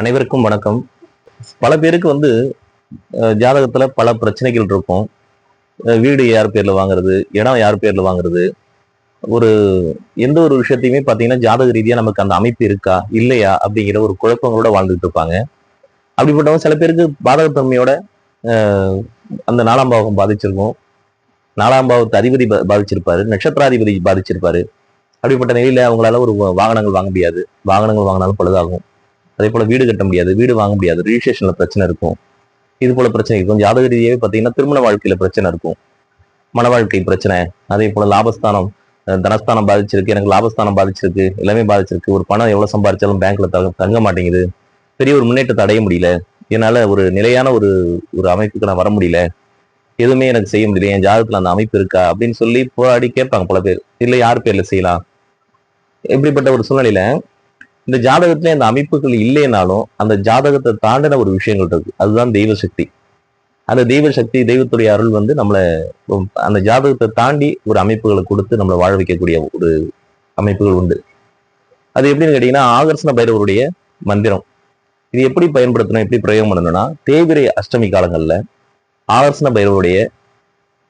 அனைவருக்கும் வணக்கம். பல பேருக்கு வந்து ஜாதகத்தில் ஜாதகத்துல பல பிரச்சனைகள் இருக்கும். வீடு யார் பேரில் வாங்குறது இடம் யார் பேரில் வாங்குறது ஒரு எந்த ஒரு விஷயத்தையுமே பார்த்தீங்கன்னா ஜாதக ரீதியாக நமக்கு அந்த அமைப்பு இருக்கா இல்லையா அப்படிங்கிற ஒரு குழப்பங்களோட வாழ்ந்துட்டு இருப்பாங்க. அப்படிப்பட்டவங்க சில பேருக்கு பாதகத்தன்மையோட அந்த நாலாம் பாவகம் பாதிச்சிருக்கும். நாலாம் பாவத்து அதிபதி பாதிச்சிருப்பாரு நட்சத்திராதிபதி பாதிச்சிருப்பாரு. அப்படிப்பட்ட நிலையில அவங்களால ஒரு வாகனங்கள் வாங்க முடியாது. வாகனங்கள் வாங்கினாலும் பழுதாகும். அதே போல வீடு கட்ட முடியாது வீடு வாங்க முடியாது ரிஜிஸ்ட்ரேஷன்ல பிரச்சனை இருக்கும். இது போல பிரச்சனை இருக்கும் ஜாதக ரீதியாகவே பார்த்தீங்கன்னா திருமண வாழ்க்கையில பிரச்சனை இருக்கும். மன வாழ்க்கை பிரச்சனை அதே போல லாபஸ்தானம் தனஸ்தானம் பாதிச்சிருக்கு எனக்கு லாபஸ்தானம் பாதிச்சிருக்கு எல்லாமே பாதிச்சிருக்கு ஒரு பணம் எவ்வளவு சம்பாதிச்சாலும் பேங்க்ல தங்க மாட்டேங்குது. பெரிய ஒரு முன்னேற்றத்தை அடைய முடியல. என்னால ஒரு நிலையான ஒரு ஒரு அமைப்புக்கு நான் வர முடியல. எதுவுமே எனக்கு செய்ய முடியல. என் ஜாதகத்துல அந்த அமைப்பு இருக்கா? அப்படின்னு சொல்லி போராடி கேட்பாங்க பல பேர். இல்ல யார் பேர்ல செய்யலாம்? இப்படிப்பட்ட ஒரு சூழ்நிலையில இந்த ஜாதகத்துல அந்த அமைப்புகள் இல்லைனாலும் அந்த ஜாதகத்தை தாண்டின ஒரு விஷயங்கள் இருக்கு. அதுதான் தெய்வ சக்தி. அந்த தெய்வ சக்தி தெய்வத்துடைய அருள் வந்து நம்மளை அந்த ஜாதகத்தை தாண்டி ஒரு அமைப்புகளை கொடுத்து நம்மளை வாழ வைக்கக்கூடிய ஒரு அமைப்புகள் உண்டு. அது எப்படின்னு கேட்டீங்கன்னா ஆகர்ஷண பைரவருடைய மந்திரம். இது எப்படி பயன்படுத்தணும் எப்படி பிரயோகம் பண்ணணும்னா தேவிரை அஷ்டமி காலங்கள்ல ஆகர்ஷண பைரவருடைய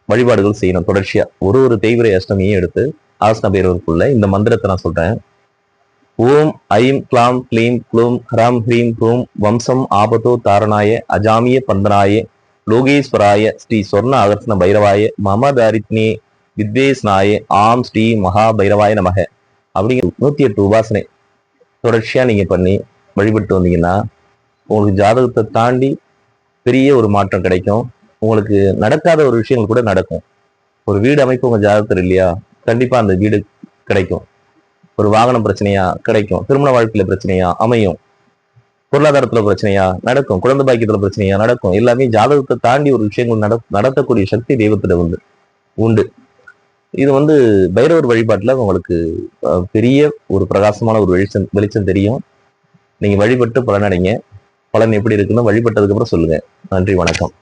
வழிபாடுகள் செய்யணும் தொடர்ச்சியா. ஒரு ஒரு தேய்விரை அஷ்டமியும் எடுத்து ஆகர்ஷண பைரவருக்குள்ள இந்த மந்திரத்தை நான் சொல்றேன். ஓம் ஐம் கிளாம் க்ளீம் க்ளூம் ஹராம் ஹ்ரீம் ஹூம் வம்சம் ஆபத்தோ தாரணாய அஜாமிய பந்தனாய லோகேஸ்வராய ஸ்ரீ சொர்ண அகர்ஷ்ண பைரவாய மம தாரித்னி வித்வேஸ்நாய ஆம் ஸ்ரீ மகா பைரவாய நமக. அப்படிங்கிற நூத்தி எட்டு உபாசனை தொடர்ச்சியா நீங்க பண்ணி வழிபட்டு வந்தீங்கன்னா உங்களுக்கு ஜாதகத்தை தாண்டி பெரிய ஒரு மாற்றம் கிடைக்கும். உங்களுக்கு நடக்காத ஒரு விஷயங்கள் கூட நடக்கும். ஒரு வீடு அமைப்பு உங்க ஜாதகத்தில் இல்லையா? கண்டிப்பா அந்த வீடு கிடைக்கும். ஒரு வாகனம் பிரச்சனையா கிடைக்கும். திருமண வாழ்க்கையில பிரச்சனையா அமையும். பொருளாதாரத்துல பிரச்சனையா நடக்கும். குழந்தை பாக்கியத்துல பிரச்சனையா நடக்கும். எல்லாமே ஜாதகத்தை தாண்டி ஒரு விஷயங்கள் நட நடத்தக்கூடிய சக்தி தெய்வத்துல உண்டு. உண்டு. இது வந்து பைரவர் வழிபாட்டுல உங்களுக்கு பெரிய ஒரு பிரகாசமான ஒரு வெளிச்சம் வெளிச்சம் தெரியும். நீங்க வழிபட்டு பலனடைங்க. பலன் எப்படி இருக்குன்னு வழிபட்டதுக்கு அப்புறம் சொல்லுங்க. நன்றி வணக்கம்.